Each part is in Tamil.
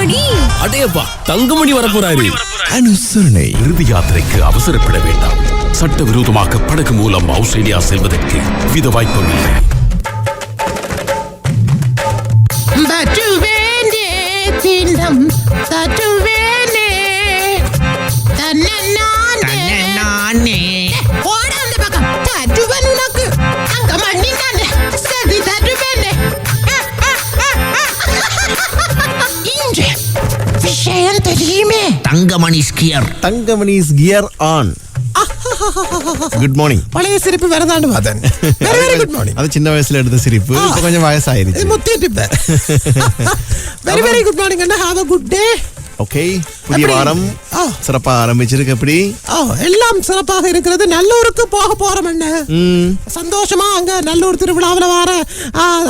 தங்கமணி. அடேப்பா தங்கமணி வரப்போறாரு. அனுசரணை. இறுதி யாத்திரைக்கு அவசரப்பட வேண்டாம். சட்டவிரோதமாக படகு மூலம் ஆஸ்திரேலியா செல்வதற்கு வித வாய்ப்பும் இல்லை தட்டுவேனே தினம் தட்டுவேனே தன்னே நானே விஷயம் தெரியுமே தங்கமணி ஸ்கியர் தங்கமணிஸ் கியர் ஆன் குட் மார்னிங் பழைய சிரிப்பு வரதாண்டு பார்த்தேன் வெரி வெரி குட் மார்னிங் அது சின்ன வயசுல எடுத்த சிரிப்பு இப்ப கொஞ்சம் வயசாயிருச்சு முத்திட்டு very very good morning Anna have a good day okay புதிய? வாரம். சிறப்பா ஆரம்பிச்சிருக்கு. எப்படி? ஓ எல்லாம் சிறப்பாக இருக்கிறது. நல்லூருக்கு போக போறோம் என்ன? சந்தோஷமா அங்க நல்லூர் திருவிழாவில் வர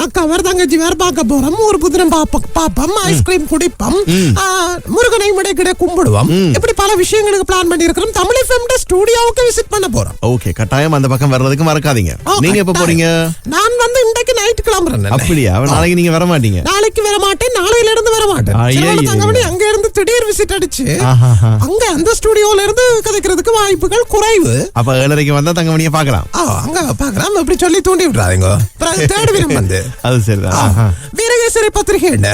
அக்கா வேற தங்கச்சி வேற பார்க்க போறோம். ஒரு புதினம் பாப்ப பாப்போம். ஐஸ்கிரீம் குடிப்போம். முருகனை முடைக்கிட கும்பிடுவோம். இப்படி பல விஷயங்களுக்கு பிளான் பண்ணி இருக்கிறோம் தமிழ் எஃப்எம் ஸ்டுடியோவுக்கு விசிட் பண்ண போறோம். ஓகே கட்டாயம் அந்த பக்கம் வர்றதுக்கு மறக்காதீங்க. நீங்க எப்ப. போறீங்க? நான் வந்து இன்றைக்கு நைட் கிளம்புறேன். அப்படியா? நாளைக்கு நீங்க வர மாட்டீங்க நாளைக்கு வர மாட்டேன் நாளையில இருந்து வர மாட்டேன் அங்க இருந்து திடீர் விசிட் அடிச்சு ஆஹாஹா. அங்க அந்த ஸ்டுடியோல இருந்து கதைக்கிறதுக்கு வாய்ப்புகள் குறைவு. அப்ப ஏழரைக்கு வந்தா தங்கமணியை பார்க்கலாம். ஆ, அங்க பாக்கலாம் இப்படி சொல்லி தூண்டி விட்டுறாதீங்க. தேர்ட் வினம் வந்து. அது சரிதான். வீரகேசரி பத்திரிகை என்ன?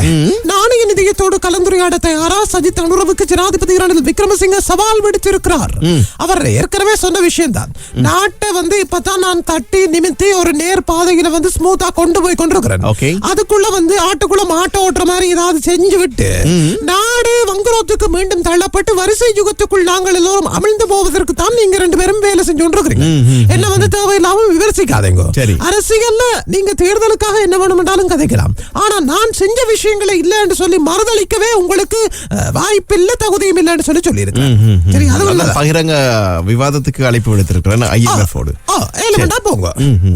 நாணய நிதியத்தோடு கலந்துரையாட தயாரா சஜித் அனுரவுக்கு ஜனாதிபதி ரணில் விக்ரமசிங்க சவால் விடுத்திருக்கிறார். அவர் ஏற்கனவே சொன்ன விஷயம் தான் நாட்டை வந்து இப்பதான் நான் தட்டி நிமித்தி ஒரு நேர் பாதையில வந்து ஸ்மூத்தா கொண்டு போய் கொண்டிருக்கிறேன். அதுக்குள்ள வந்து ஆட்டுக்குள்ள மாட்டை ஓட்டுற மாதிரி ஏதாவது செஞ்சு விட்டு நாடு வங்குரோத்துக்கு மீண்டும் தள்ளப்பட்டு வரிசை யுகத்துக்குள் நாங்கள் எல்லோரும் அமிழ்ந்து போவதற்கு தான் நீங்க ரெண்டு பேரும் வேலை செஞ்சு கொண்டிருக்கிறீங்க என்ன வந்து தேவையில்லாம விமர்சிக்காதீங்க. அரசியல்ல நீங்க தேர்தலுக்காக என்ன வேணுமென்றாலும் கதைக்கலாம். ஆனா நான் செஞ்ச விஷயங்களை இல்ல என்று சொல்லி மறுதளிக்கவே உங்களுக்கு வாய்ப்பில்லை தகுதியும் இல்லைன்னு சொல்லி சொல்லியிருக்கேன் சரி அது? பகிரங்க விவாதத்துக்கு அழைப்பு விடுத்திருக்கிறேன் ஐஎம்எஃப் ஓடு. ஆ, எலிமெண்டா போங்க.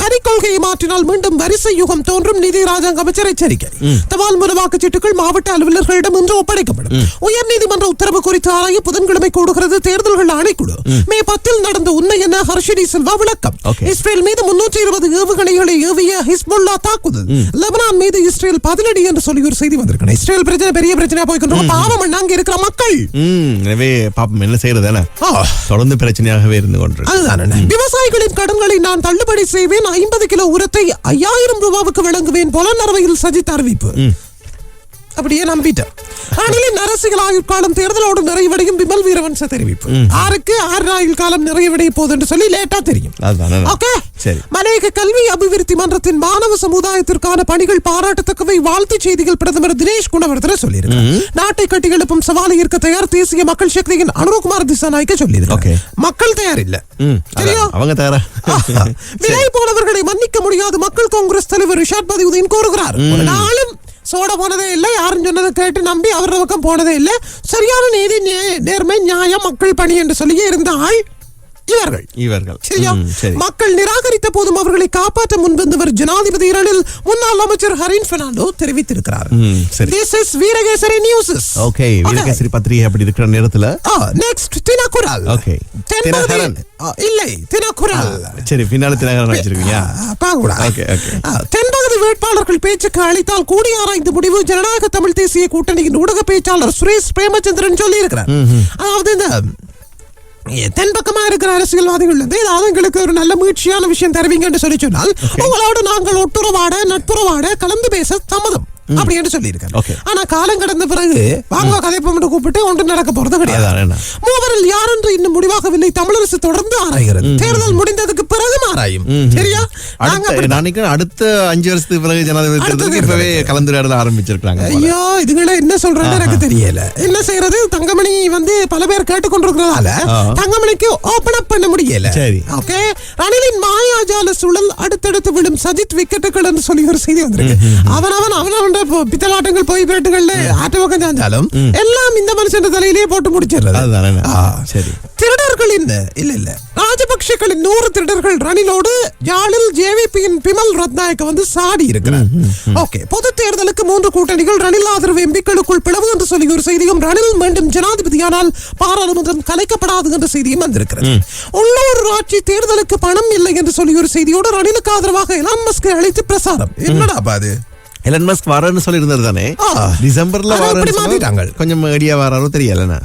வரி கொள்கையை மாற்றினால் மீண்டும் வரிசை யுகம் தோன்றும் நிதி ராஜாங்க அமைச்சர் எச்சரிக்கை. தபால் மூல வாக்குச்சீட்டுகள் மாவட்ட அலுவலர்களிடம் இன்று ஒப்படைக்கப்படும். உயர்நீதிமன்ற உத்தரவு குறித்து ஆராய புதன்கிழமை கூடுகிறது. தேர்தல்கள் ஆணைக்குழு. மே. பத்தில் நடந்த உண்மை என ஹர்ஷினி சில்வா விளக்கம். இஸ்ரேல் மீது முன்னூற்றி இருபது ஏவுகணைகளை ஏவிய ஹிஸ்புல்லா தாக்குதல். லெபனான் மீது இஸ்ரேல் பதிலடி என்று சொல்லி ஒரு செய்தி வந்திருக்கணும் இஸ்ரேல் பிரச்சனை பெரிய பிரச்சனையா போய்க்கொண்டு பாவம் அங்க இருக்கிற மக்கள். எனவே பாப்போம் என்ன செய்யறது. தொடர்ந்து பிரச்சனையாகவே இருந்து கொண்டு அதுதானே விவசாயிகளின் கடன்களை நான் தள்ளுபடி செய்வேன். ஐம்பது கிலோ உரத்தை ஐயாயிரம் ரூபாவுக்கு வழங்குவேன் போல நரவையில் சஜித் அறிவிப்பு. அப்படியே நம்பிட்டேன். ரணிலின் அரசியல் ஆயுள் காலம் தேர்தலோடு நிறைவடையும் விமல் வீரவன்ச தெரிவிப்பு. ஆருக்கு ஆறு ஆயுள் காலம் நிறைவடைய போகுது என்று சொல்லி லேட்டா தெரியும். ஓகே. மலையக கல்வி அபிவிருத்தி மன்றத்தின் மாணவ சமுதாயத்திற்கான பணிகள் பாராட்டத்தக்கவை வாழ்த்து செய்திகள் பிரதமர் தினேஷ் குணவர்தன சொல்லியிருக்கார். நாட்டை கட்டி எழுப்பும் சவாலை இருக்க தயார் தேசிய மக்கள் சக்தியின் அனுரகுமார் திசாநாயக்க Okay. சொல்லியிருக்கார் மக்கள் தயார் இல்ல சரியா அவங்க தயாரா. விலை போனவர்களை மன்னிக்க முடியாது. மக்கள் காங்கிரஸ் தலைவர் ரிஷாத் பதியுதீன் கூறுகிறார் ஒரு நாளும் சோட போனதே இல்லை யாரும் சொன்னதை கேட்டு நம்பி அவர் பக்கம் போனதே இல்லை. சரியான நீதி நேர்மை நியாயம் மக்கள் பணி என்று சொல்லியே இருந்தால் இவர்கள். இவர்கள். சரியா? மக்கள் நிராகரித்த போதும் அவர்களை காப்பாற்ற முன்வந்தவர் ஜனாதிபதி ரணில் முன்னாள் அமைச்சர் ஹரின் பெர்னாண்டோ தெரிவித்திருக்கிறார். This is Virakesari news okay Virakesari பத்திரிகை அப்படி இருக்கிற நேரத்துல நெக்ஸ்ட் தினக்குரல். ஆ, இல்லை தினக்குரல். சரி பின்னால தினகரன் வச்சிருக்கீங்க பாக்கூடா. தென்பகுதி வேட்பாளர்கள் பேச்சுக்கு அளித்தால் கூடி ஆராய்ந்து முடிவு ஜனநாயக தமிழ் தேசிய கூட்டணியின் ஊடக பேச்சாளர் சுரேஷ் பிரேமச்சந்திரன் சொல்லி இருக்கிறார் அதாவது இந்த ஏ, தென்பக்கமா இருக்கிற அரசியல்வாதிகள் வந்து ஏதாவது எங்களுக்கு ஒரு நல்ல முயற்சியான விஷயம் தருவீங்கன்னு சொல்லி சொன்னால் உங்களோட நாங்கள் ஒட்டுறவாட நட்புறவாட கலந்து பேச சம்மதம். அப்படி என்று சொல்லியிருக்காரு. ஆனா காலம் கடந்த பிறகு வாங்க கதைப்போம் என்று கூப்பிட்டு ஒன்று நடக்க போறது கிடையாது? மூவரில் யார் என்று இன்னும் முடிவாகவில்லை. தமிழரசு தொடர்ந்து ஆராய்கிறது. தேர்தல் முடிந்ததுக்கு பிறகு ஆராயும். சரியா? அடுத்த அஞ்சு வருஷத்துக்கு பிறகு ஜனாதிபதி இப்பவே. கலந்துரையாடல ஆரம்பிச்சிருக்காங்க. ஐயோ இதுகளை என்ன சொல்றது எனக்கு தெரியல. என்ன செய்யறது? தங்கமணி வந்து பல பேர் கேட்டுக்கொண்டிருக்கிறதால. தங்கமணிக்கு ஓபன் அப் பண்ண முடியல. சரி. ஓகே ரணிலின் மாயாஜால சூழல் அடுத்தடுத்து விடும் சஜித் விக்கெட்டுகள் என்று சொல்லி ஒரு செய்தி வந்திருக்கு. அவன் அவன் அவன் பித்தலாட்டங்கள் போய் சாஞ்சாலும் எல்லாம் இந்த மனுஷன் தலையிலேயே போட்டு முடிச்சிடுறது. அதுதானே. ஆ. சரி. திருடர்களின் இல்ல இல்ல. ராஜபக்ஷகளின் நூறு திருடர்கள் ரணிலோடு யாழில் ஜேவிபியின் பிமல் ரத்நாயக்க வந்து சாடி இருக்கிறார். ஓகே பொது தேர்தலுக்கு மூன்று கூட்டணிகள் ரணில் ஆதரவு எம்பிக்களுக்குள் பிளவு என்று சொல்லி ஒரு செய்தியும் ரணில் மீண்டும் ஜனாதிபதியானால் பாராளுமன்றம் கலைக்கப்படாது என்ற செய்தியும் வந்திருக்கிறது. உள்ளூர் ஆட்சி தேர்தலுக்கு பணம் இல்லை என்று சொல்லி ஒரு செய்தியோடு ரணிலுக்கு ஆதரவாக எலான் மஸ்கை அழைத்து பிரசாரம். என்னடா அது? எலன் மஸ்க் வரேன்னு சொல்லி இருந்தாரு தானே. டிசம்பர்ல வரேன்னு கொஞ்சம் ஏடியா வராரோ தெரியலண்ணா.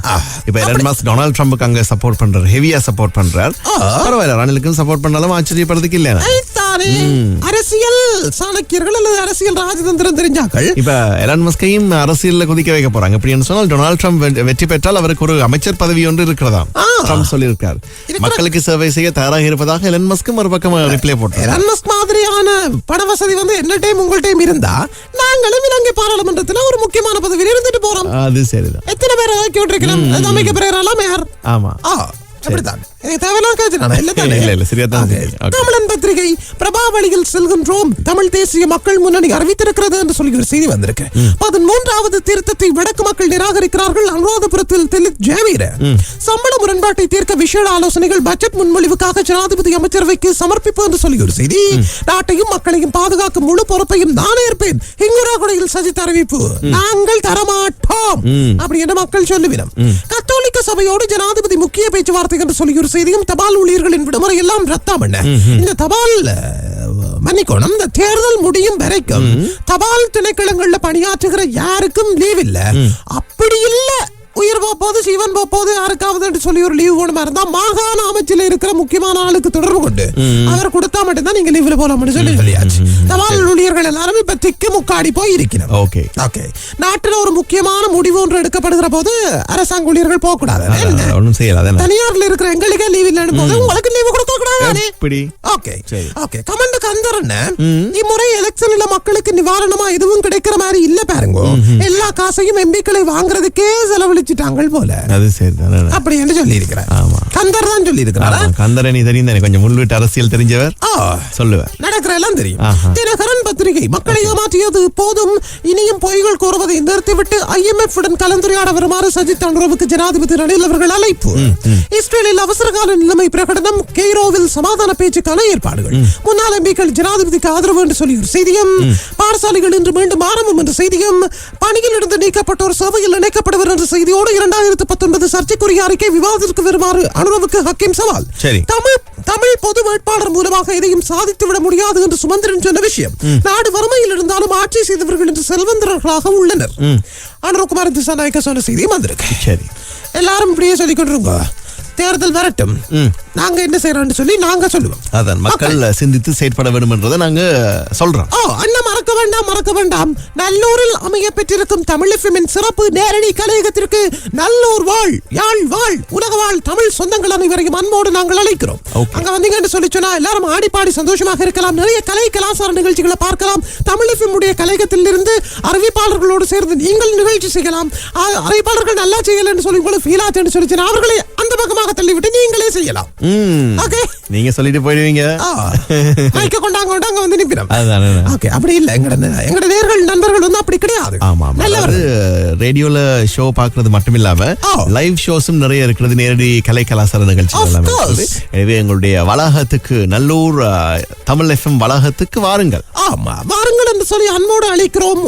இப்ப எலன் மஸ்க் டொனால்ட் ட்ரம்புக்கு அங்க சப்போர்ட் பண்றாரு. ஹெவியா சப்போர்ட் பண்றாரு. பரவாயில்ல ரணிலுக்கும் சப்போர்ட் பண்ணாலும் ஆச்சரியப்படுறதுக்கு ஐத்தானே. அரசியல் சாணக்கியர்கள் அல்லது அரசியல் ராஜதந்திரம் தெரிஞ்சாக்கள்? இப்ப எலான் மஸ்கையும் அரசியல்ல குதிக்க வைக்க போறாங்க. அப்படின்னு சொன்னால் டொனால்ட் ட்ரம்ப் வெற்றி பெற்றால் அவருக்கு ஒரு அமைச்சர் பதவி ஒன்று இருக்கிறதாம். ஆ. ட்ரம்ப் சொல்லியிருக்கார். மக்களுக்கு சேவை செய்ய தயாராக இருப்பதாக எலன் மஸ்கும் ஒரு பக்கம் ரிப்ளை போட்டார் எலன் மஸ்க் மாதிரியான பண வசதி வந்து என்ன டைம் உங்கள் டைம் இருந்தா நாங்களும் இலங்கை பாராளுமன்றத்துல ஒரு முக்கியமான பதவியில் இருந்துட்டு போறோம். அது சரிதான். எத்தனை பேர் அது அமைக்க பெறாலாம் யார் ஆமா. ஆ அப்படித்தான். எனக்கு. இருக்கு. Okay. தமிழன் பத்திரிகை பிரபாவளியில் செல்கின்றோம். தமிழ் தேசிய மக்கள் முன்னணி அறிவித்திருக்கிறது என்று சொல்லி ஒரு செய்தி வந்திருக்கு. பதிமூன்றாவது திருத்தத்தை வடக்கு மக்கள் நிராகரிக்கிறார்கள். அனுராதபுரத்தில் தெலித் ஜெயவீர. சம்பள முரண்பாட்டை தீர்க்க விஷேட ஆலோசனைகள் பட்ஜெட் முன்மொழிவுக்காக ஜனாதிபதி அமைச்சரவைக்கு சமர்ப்பிப்பு என்று சொல்லி ஒரு செய்தி. நாட்டையும் மக்களையும் பாதுகாக்கும் முழு பொறுப்பையும் நான் ஏற்பேன். ஹிங்குராகுடையில் சஜித் அறிவிப்பு. நாங்கள் தரமாட்டோம். அப்படி என்று மக்கள் சொல்லுவினம். கத்தோலிக்க சபையோடு ஜனாதிபதி முக்கிய பேச்சுவார்த்தை என்று சொல்லி ஒரு செய்தியும் தபால் ஊழியர்களின் விடுமுறை எல்லாம் ரத்தாம் இந்த தபால் மன்னிக்கணும் இந்த தேர்தல் முடியும் வரைக்கும் தபால் திணைக்களங்கள்ல பணியாற்றுகிற யாருக்கும் லீவ் இல்ல. அப்படி இல்ல. உயிர் போப்போது ஜீவன் போப்போது யாருக்காவது சொல்லி ஒரு லீவ் வேணுமா இருந்தா மாகாண அமைச்சில் இருக்கிற முக்கியமான ஆளுக்கு தொடர்பு கொண்டு அவர் கொடுத்தா மட்டும்தான் நீங்க லீவ்ல போலாம்னு சொல்லி சொல்லியாச்சு. தபால் ஊழியர்கள் எல்லாரும் இப்ப திக்கு முக்காடி போய் இருக்கிறோம் ஓகே. ஓகே. நாட்டில் ஒரு முக்கியமான முடிவு ஒன்று எடுக்கப்படுகிற போது அரசாங்க ஊழியர்கள் போக கூடாது தனியார்ல இருக்கிற எங்களுக்கே லீவ் இல்லைன்னு போது உங்களுக்கு லீவு கொடுக்க கூடாது ஓகே. ஓகே. கமெண்ட் கந்தரன் இம்முறை எலெக்ஷன்ல மக்களுக்கு நிவாரணமா எதுவும் கிடைக்கிற மாதிரி இல்ல பாருங்க. எல்லா காசையும் எம்பிக்களை வாங்குறதுக்கே செலவழிச்சிட்டாங்க போல. அது சரிதான். அப்படி என்று சொல்லி இருக்கிறார். கந்தர் தான் சொல்லி இருக்கிறாரா கந்தரணி தெரியும் கொஞ்சம் முன்வீட்டு அரசியல் தெரிஞ்சவர். சொல்லுவார். நடக்கிற எல்லாம் தெரியும். தினகரன் பத்திரிகை மக்களை ஏமாற்றியது போதும். இனியும் பொய்கள் கூறுவதை நிறுத்திவிட்டு ஐஎம்எஃப் உடன் கலந்துரையாட வருமாறு சஜித் அனுரவுக்கு ஜனாதிபதி ரணில் அவர்கள் அழைப்பு. இஸ்ரேலில் அவசரகால நிலைமை பிரகடனம் கெய்ரோவில் சமாதான பேச்சுக்கான ஏற்பாடுகள். முன்னாள் எம்பிக்கள் ஜனாதிபதிக்கு ஆதரவு என்று சொல்லி ஒரு செய்தியும் பாடசாலைகள் இன்று மீண்டும் ஆரம்பம் என்ற செய்தியும் பணியில் இருந்து நீக்கப்பட்டோர் சபையில் இணைக்கப்படுவர் என்ற செய்தியோடு இரண்டாயிரத்து பத்தொன்பது சர்ச்சைக்குரிய அறிக்கை விவாதத்திற்கு வருமாறு அனுரவுக்கு ஹக்கீம் சவால். தமிழ் தமிழ் பொது வேட்பாளர் மூலமாக எதையும் சாதித்து விட முடியாது என்று சுமந்திரன் சொன்ன விஷயம். நாடு வறுமையில் இருந்தாலும் ஆட்சி செய்தவர்கள் என்று செல்வந்தர்களாக உள்ளனர். அனுரகுமார் திசாநாயக்க சொன்ன செய்தியும் வந்திருக்கு. சரி. எல்லாரும் இப்படியே சொல்லிக் கொண்டிருங்க. தேர்தல் வரட்டும். நாங்க என்ன செய்யறோம்னு சொல்லி நாங்க சொல்லுவோம். அதான் மக்கள் சிந்தித்து செயற்பட வேண்டும் என்றதை நாங்க சொல்றோம். ஓ அண்ணன் மறக்க வேண்டாம் மறக்க வேண்டாம். நல்லூரில் அமைய பெற்றிருக்கும் தமிழ் எஃப்எம்மின் சிறப்பு நேரடி கலையகத்திற்கு நல்லூர் வாழ் யாழ் வாழ் உலக வாழ் தமிழ் சொந்தங்கள் அனைவரையும் அன்போடு நாங்கள் அழைக்கிறோம். அங்க வந்தீங்கன்னு சொல்லி சொன்னா எல்லாரும் ஆடி பாடி சந்தோஷமாக இருக்கலாம். நிறைய கலை கலாச்சார நிகழ்ச்சிகளை பார்க்கலாம். தமிழ் எஃப்எம் உடைய கலையகத்தில் இருந்து அறிவிப்பாளர்களோடு சேர்ந்து நீங்கள் நிகழ்ச்சி செய்யலாம். அறிவிப்பாளர்கள் நல்லா செய்யலன்னு சொல்லி உங்களுக்கு ஃபீல் ஆச்சுன்னு சொல்லி அவர்களை பக்கமாக தள்ளிவிட்டு நீங்களே செய்யலாம். ஓகே நீங்க சொல்லிட்டு போயிடுவீங்க. மைக்க கொண்டாங்க கொண்டாங்க வந்து நிற்கிறோம் அதுதான். ஓகே அப்படி இல்ல. எங்கட எங்கட நேர்கள் நண்பர்கள் வந்து அப்படி கிடையாது. ஆமா நல்லவர். ரேடியோல ஷோ பாக்குறது மட்டும் இல்லாம. லைவ் ஷோஸும் நிறைய இருக்கிறது. நேரடி கலை கலாச்சார நிகழ்ச்சிகள் Of எல்லாமே. எனவே எங்களுடைய வளாகத்துக்கு நல்லூர் தமிழ் எஃப்எம் வளாகத்துக்கு வாருங்கள். ஆமா வாருங்கள் என்று சொல்லி அன்போடு அழைக்கிறோம்.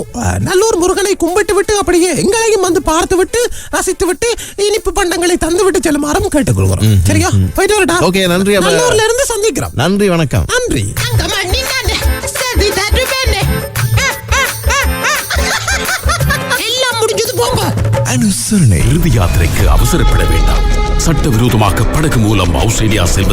நல்லூர் முருகனை கும்பிட்டு விட்டு அப்படியே எங்களையும் வந்து பார்த்து விட்டு ரசித்து விட்டு இனிப்பு பண்டங்களை தந்து விட்டு செல்லுமாறும் கேட்டுக்கொள்கிறோம். சரியா? போயிட்டு வரடா Okay, நன்றி, நல்லூர்ல இருந்து சந்திக்கிறோம். நன்றி வணக்கம். நன்றி. எல்லாம் முடிஞ்சது போங்க அனுசரணை. இறுதி யாத்திரைக்கு அவசரப்பட வேண்டாம். சட்டவிரோதமாக படகு மூலம் ஆஸ்திரேலியா செல்வது